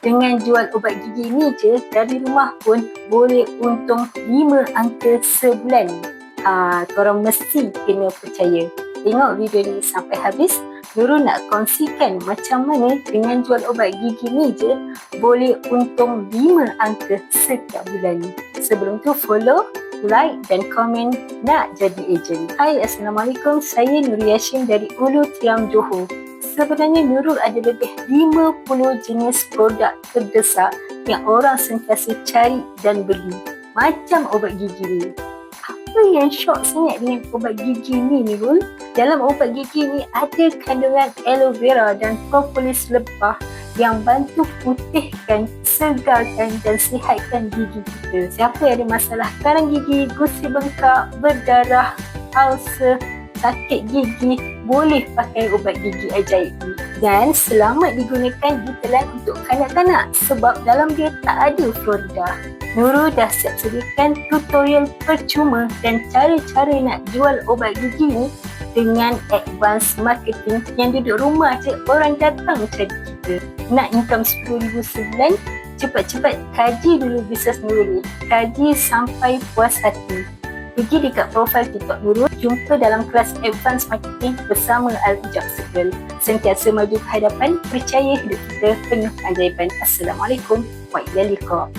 dengan jual ubat gigi ni je dari rumah pun boleh untung 5 angka sebulan. Ha, korang mesti kena percaya. Tengok video ni sampai habis. Nurul nak kongsikan macam mana dengan jual ubat gigi ni je boleh untung 5 angka setiap bulan. Sebelum tu follow, like dan komen nak jadi ejen. Hai Assalamualaikum, saya Nuri Yashin dari Ulu Tiam Johor. Sebenarnya Nurul ada lebih 50 jenis produk terdesak yang orang sentiasa cari dan beli. Macam ubat gigi ni. Apa yang syok sangat dengan ubat gigi ni Nurul? Dalam ubat gigi ni ada kandungan aloe vera dan propolis lebah yang bantu putihkan, segarkan dan sihatkan gigi kita. Siapa yang ada masalah karang gigi, gusi bengkak, berdarah, ulcer, sakit gigi boleh pakai ubat gigi ajaib ni. Dan selamat digunakan di telan untuk kanak-kanak sebab dalam dia tak ada Florida. Nurul dah siap sediakan tutorial percuma dan cara-cara nak jual ubat gigi ni dengan advance marketing yang duduk rumah je orang datang cari kita. Nak income RM10,000 sebulan, cepat-cepat kaji dulu bisnes Nurul ni. Kaji sampai puas hati pergi dekat profil TikTok Nurul, jumpa dalam kelas Advanced Marketing bersama Al-Hijab Circle. Sentiasa maju ke hadapan, percaya hidup kita penuh keajaiban. Assalamualaikum. Wa